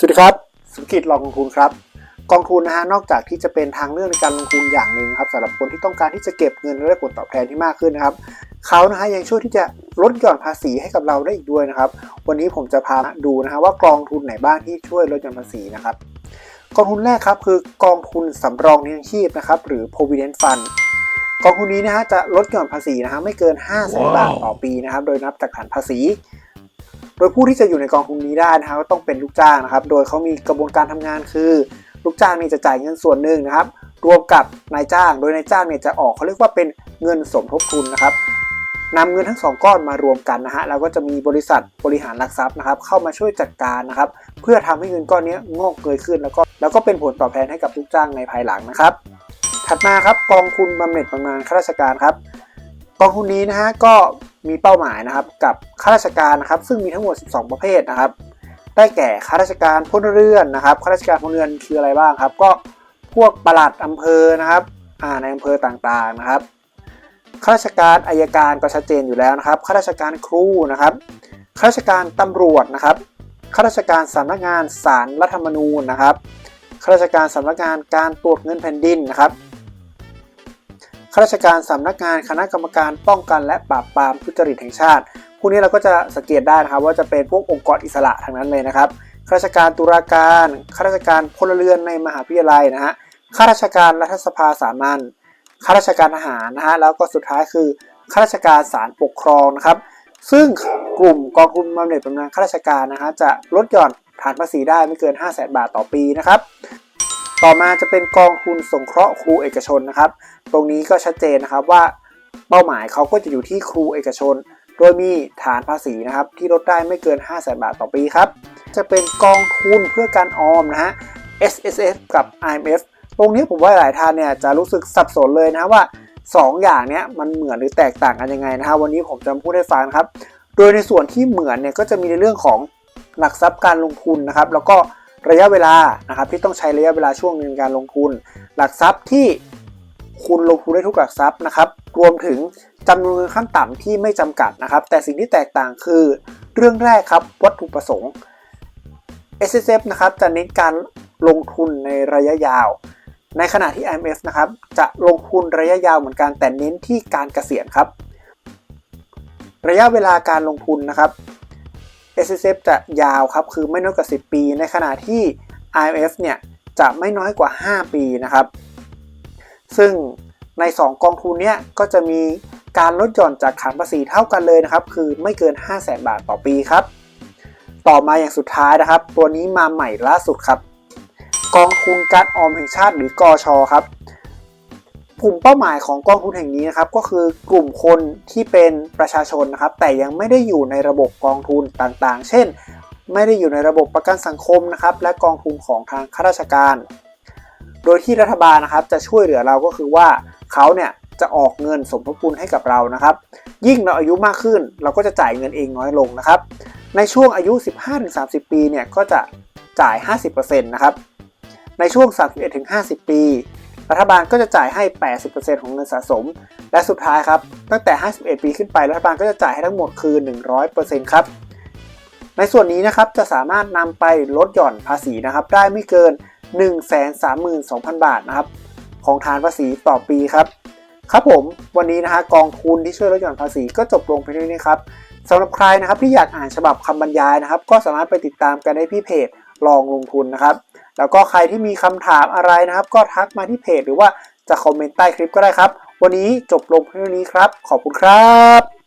สวัสดีครับสุกิจลองลงทุนครับกองทุนนะฮะนอกจากที่จะเป็นทางเลือกในการลงทุนอย่างหนึ่งครับสำหรับคนที่ต้องการที่จะเก็บเงินและได้ผลตอบแทนที่มากขึ้นนะครับเขานะฮะยังช่วยที่จะลดหย่อนภาษีให้กับเราได้อีกด้วยนะครับวันนี้ผมจะพาดูนะฮะว่ากองทุนไหนบ้างที่ช่วยลดหย่อนภาษีนะครับกองทุนแรกครับคือกองทุนสำรองเลี้ยงชีพนะครับหรือ provident fund กองทุนนี้นะฮะจะลดหย่อนภาษีนะฮะไม่เกิน5 0 0 0 0 0บาทต่อปีนะครับโดยนับจากฐานภาษี โดยผู้ที่จะอยู่ในกองทุนนี้ได้นะครับก็ต้องเป็นลูกจ้างนะครับ โดยเขามีกระบวนการทำงานคือ ลูกจ้างนี่จะจ่ายเงินส่วนหนึ่งนะครับ รวมกับนายจ้าง โดยนายจ้างเนี่ยจะออกเขาเรียกว่าเป็นเงินสมทบทุนนะครับนำเงินทั้งสองก้อนมารวมกันนะฮะแล้วก็จะมีบริษัทบริหารหลักทรัพย์นะครับ เข้ามาช่วยจัดการนะครับ เพื่อทำให้เงินก้อนนี้งอกเงยขึ้นแล้วก็แล้วก็เป็นผลตอบแทนให้กับลูกจ้างในภายหลังนะครับ ถัดมาครับกองทุนบำเหน็จบำนาญข้าราชการครับกองทุนนี้นะฮะก็ มีเป้าหมายนะครับกับข้าราชการนะครับซึ่งมีทั้งหมด 12 ประเภทนะครับ ได้แก่ข้าราชการพลเรือนนะครับข้าราชการพลเรือนคืออะไรบ้างครับ ก็พวกปลัดอำเภอนะครับอ่าในอำเภอต่างๆนะครับข้าราชการอายการก็ชัดเจนอยู่แล้วนะครับข้าราชการครูนะครับข้าราชการตำรวจนะครับข้าราชการสำนักงานศาลรัฐธรรมนูญนะครับข้าราชการสำนักงานการตรวจเงินแผ่นดินนะครับาราชการสำนักงานคณะกรรมการป้องกันและปราบปรามทุจริตแห่งชาติ พวกนี้เราก็จะสังเกตได้นะครับว่าจะเป็นพวกองค์กรอิสระทั้งนั้นเลยนะครับข้าราชการตุลาการข้าราชการพลเรือนในมหาวิทยาลัยนะฮะข้าราชการรัฐสภาสามัญข้าราชการทหารนะฮะแล้วก็สุดท้ายคือข้าราชการศาลปกครองนะครับ ซึ่งกลุ่มกองทุนบำเหน็จบำนาญข้าราชการนะฮะจะลดหย่อนฐานภาษีได้ไม่เกิน 5 0 0 0 0 0 บาทต่อปีนะครับ ต่อมาจะเป็นกองทุนสงเคราะห์ครูเอกชนนะครับ ตรงนี้ก็ชัดเจนนะครับว่าเป้าหมายเขาก็จะอยู่ที่ครูเอกชน โดยมีฐานภาษีนะครับ ที่ลดได้ไม่เกิน 5 0 0 0 0 บาทต่อปีครับ จะเป็นกองทุนเพื่อการออมนะฮะ S S F กับ I M F ตรงนี้ผมว่าหลายท่านเนี่ยจะรู้สึกสับสนเลยนะว่า 2 อย่างเนี้ยมันเหมือนหรือแตกต่างกันยังไงนะฮะวันนี้ผมจะพูดให้ฟังครับ โดยในส่วนที่เหมือนเนี่ยก็จะมีในเรื่องของหลักทรัพย์การลงทุนนะครับ แล้วก็ ระยะเวลานะครับที่ต้องใช้ระยะเวลาช่วงหนึงในการลงทุน หลักทรัพย์ที่คุณลงทุนได้ทุกหลักทรัพย์นะครับรวมถึงจำนวนเงินขั้นต่ำที่ไม่จำกัดนะครับ แต่สิ่งที่แตกต่างคือเรื่องแรกครับวัตถุประสงค์ S S F นะครับจะเน้นการลงทุนในระยะยาว ในขณะที่ I M F นะครับจะลงทุนระยะยาวเหมือนกันแต่เน้นที่การเกษียณครับ ระยะเวลาการลงทุนนะครับ S S F จะยาวครับ คือไม่น้อยกว่า 10 ปี ในขณะที่ I M F เนี่ย จะไม่น้อยกว่า 5 ปีนะครับ ซึ่งใน 2 กองทุนเนี้ยก็จะมีการลดหย่อนจากฐานภาษีเท่ากันเลยนะครับ คือไม่เกิน 5 0 0 0 0 0 บาทต่อปีครับ ต่อมาอย่างสุดท้ายนะครับ ตัวนี้มาใหม่ล่าสุดครับ กองทุนการออมแห่งชาติหรือกอชอครับ กลุ่มเป้าหมายของกองทุนแห่งนี้นะครับก็คือกลุ่มคนที่เป็นประชาชนนะครับแต่ยังไม่ได้อยู่ในระบบกองทุนต่างๆ เช่น ไม่ได้อยู่ในระบบประกันสังคมนะครับและกองทุนของทางข้าราชการ โดยที่รัฐบาลนะครับจะช่วยเหลือเราก็คือว่าเขาเนี่ยจะออกเงินสมทบทุนให้กับเรานะครับ ยิ่งเราอายุมากขึ้น เราก็จะจ่ายเงินเองน้อยลงนะครับ ในช่วงอายุ 15-30 ปีเนี่ยก็จะจ่าย 50%นะครับ ในช่วง 31-50 ปี รัฐบาลก็จะจ่ายให้ 80%ของเงินสะสม และสุดท้ายครับ ตั้งแต่ 51 ปีขึ้นไป รัฐบาลก็จะจ่ายให้ทั้งหมดคือ 100%ครับ ในส่วนนี้นะครับจะสามารถนำไปลดหย่อนภาษีนะครับ ได้ไม่เกิน 132,000 บาทนะครับ ของฐานภาษีต่อปีครับ ครับผม วันนี้นะฮะกองทุนที่ช่วยลดหย่อนภาษีก็จบลงไปด้วยนะครับสำหรับใครนะครับที่อยากอ่านฉบับคำบรรยายนะครับ ก็สามารถไปติดตามกันได้ที่เพจลองลงทุนนะครับ แล้วก็ใครที่มีคำถามอะไรนะครับ ก็ทักมาที่เพจหรือว่าจะคอมเมนต์ใต้คลิปก็ได้ครับ วันนี้จบลงเพียงเท่านี้ครับ ขอบคุณครับ